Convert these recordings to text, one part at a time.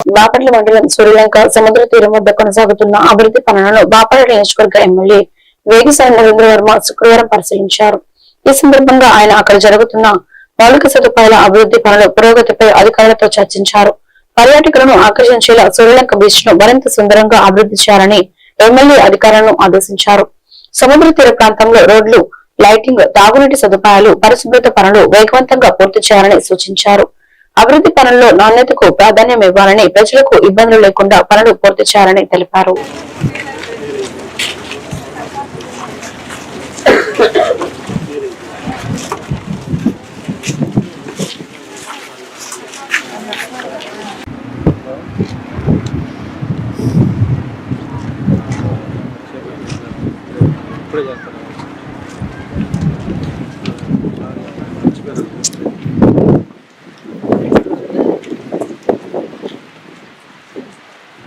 బాపట్ల మండలం సూర్యలంక సముద్ర తీరం వద్ద కొనసాగుతున్న అభివృద్ధి పనులను బాపట్ల నియోజకవర్గ ఎమ్మెల్యే వేగిసాయి నరేంద్ర వర్మ శుక్రవారం పరిశీలించారు. ఈ సందర్భంగా ఆయన అక్కడ జరుగుతున్న మౌలిక సదుపాయాల అభివృద్ధి పనుల పురోగతిపై అధికారులతో చర్చించారు. పర్యాటకులను ఆకర్షించేలా సూర్యలంక బీచ్ను మరింత సుందరంగా అభివృద్ధి చేయాలని ఎమ్మెల్యే అధికారులను ఆదేశించారు. సముద్ర తీర ప్రాంతంలో రోడ్లు లైటింగ్ తాగునీటి సదుపాయాలు పరిశుభ్రత పనులు వేగవంతంగా పూర్తి చేయాలని సూచించారు. అభివృద్ధి పనుల్లో నాణ్యతకు ప్రాధాన్యం ఇవ్వాలని ప్రజలకు ఇబ్బందులు లేకుండా పనులు పూర్తి చేయాలని తెలిపారు. ఇప్పుడే చేస్తాను.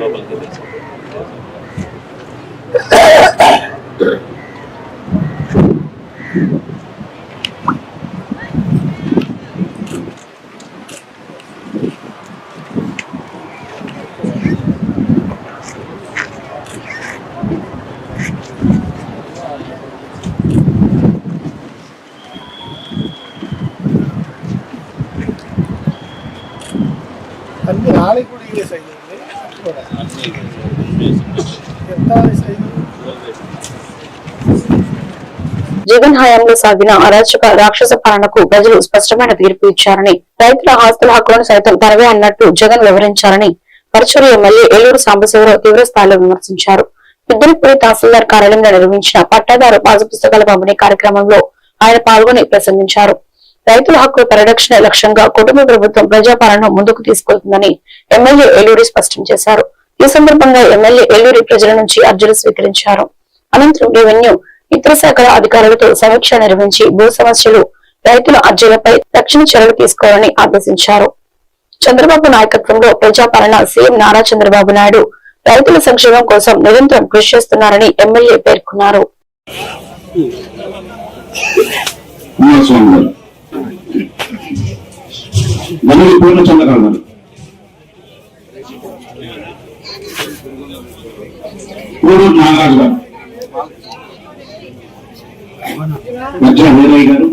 global village. அன்பு நாளைக்குரிய செய்தி జగన్ హయాంలో సాగిన అరాచక రాక్షస పాలనకు ప్రజలు స్పష్టమైన తీర్పు ఇచ్చారని రైతుల ఆస్తుల హక్కులను సైతం తనవే అన్నట్టు జగన్ వివరించారని పరచూరు ఎమ్మెల్యే ఏలూరు సాంబశివరావు తీవ్రస్థాయిలో విమర్శించారు. పెద్దలపూడి తహసీల్దార్ కార్యాలయంలో నిర్వహించిన పట్టాదారు పాసు పుస్తకాల పంపిణీ కార్యక్రమంలో ఆయన పాల్గొని ప్రసంగించారు. రైతుల హక్కుల పరిరక్షణ లక్ష్యంగా కుటుంబ ప్రభుత్వం ప్రజాపాలన ముందుకు తీసుకెళ్తుందని ఎమ్మెల్యే ఏలూరి స్పష్టం చేశారు. ఈ సందర్భంగా ఎమ్మెల్యే ఏలూరి ప్రజల నుంచి అర్జీలు స్వీకరించారు. అనంతరం రెవెన్యూ ఇతర శాఖల అధికారులతో సమీక్ష నిర్వహించి భూ సమస్యలు రైతుల అర్జీలపై తక్షణ చర్యలు తీసుకోవాలని ఆదేశించారు. చంద్రబాబు నాయకత్వంలో ప్రజాపాలన సీఎం నారా చంద్రబాబు నాయుడు రైతుల సంక్షేమం కోసం నిరంతరం కృషి చేస్తున్నారని ఎమ్మెల్యే పేర్కొన్నారు. మనకి పూర్ణ మళ్ళీ పూర్ణచంద్రరావు గారు నాగరాజు గారు. మధ్య వీరయ్య గారు.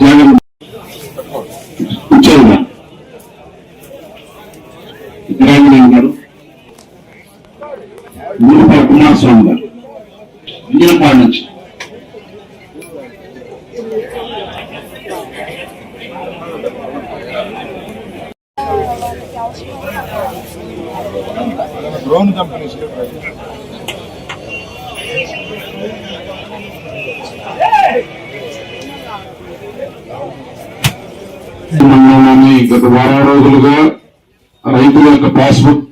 జగన్ ఉచ్చయ్య గారు. రాజమణి గారు. గురుపాటి కుమారస్వామి గారు. ఇంజనపాడు నుంచి. డ్రోన్ కంపెనీ మండలంలోని గత వారం రోజులుగా రైతుల యొక్క పాస్బుక్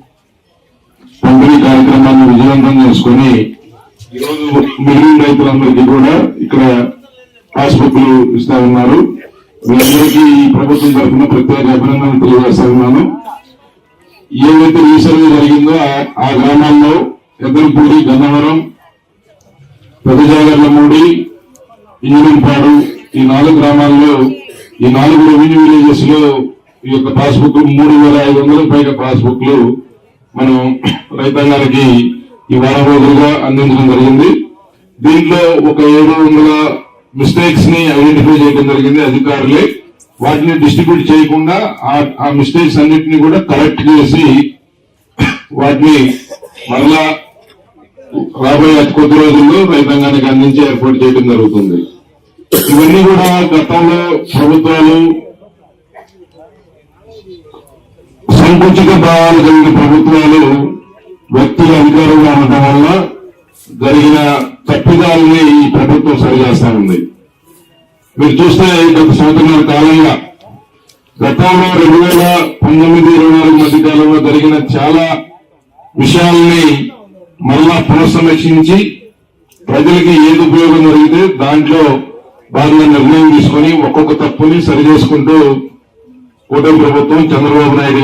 పంపిణీ కార్యక్రమాన్ని విజయవంతం చేసుకొని ఈరోజు మిగిలిన రైతులందరికీ కూడా ఇక్కడ ఆసుపత్రులు ఇస్తా ఉన్నారు. వీళ్ళందరికీ ఈ ప్రభుత్వం తరఫున ప్రత్యేక అభినందనలు తెలియజేస్తా ఉన్నాను. ఏదైతే ఈ సర్వే జరిగిందో ఆ- గ్రామాల్లో ఎద్దరిపూడి గన్నవరం పెద్దజాగర్లమూడి ఇంజనంపాడు ఈ నాలుగు గ్రామాల్లో ఈ నాలుగు రెవెన్యూ విలేజెస్లో ఈ యొక్క పాస్బుక్ మూడు వేల ఐదు వందల పైగా పాస్బుక్లు మనం రైతాంగానికి ఈ వారం రోజులుగా అందించడం జరిగింది. దీంట్లో ఒక ఏడు వందల మిస్టేక్స్ని ఐడెంటిఫై చేయడం జరిగింది అధికారులే. వాటిని డిస్ట్రిబ్యూట్ చేయకుండా ఆ- ఆ మిస్టేక్స్ అన్నిటిని కూడా కరెక్ట్ చేసి వాటిని మరలా రాబోయే కొద్ది రోజుల్లో రైతాంగానికి అందించి ఏర్పాటు చేయడం జరుగుతుంది. ఇవన్నీ కూడా గతంలో ప్రభుత్వాలు సంకుచిత భావాలు కలిగిన ప్రభుత్వాలు వ్యక్తులు అధికారంగా ఉండటం వల్ల జరిగిన తప్పిదాలని ఈ ప్రభుత్వం సరిచేస్తా ఉంది మీరు చూస్తే గత సంవత్సరాల కాలంగా గతంలో రెండు వేల పంతొమ్మిది ఇరవై నాలుగు మధ్య కాలంలో జరిగిన చాలా విషయాల్ని మళ్ళా పునఃసమీక్షించి ప్రజలకి ఏది ఉపయోగం జరిగితే దాంట్లో భాగంగా నిర్ణయం తీసుకొని ఒక్కొక్క తప్పుని సరి చేసుకుంటూ కూటమి ప్రభుత్వం చంద్రబాబు నాయుడు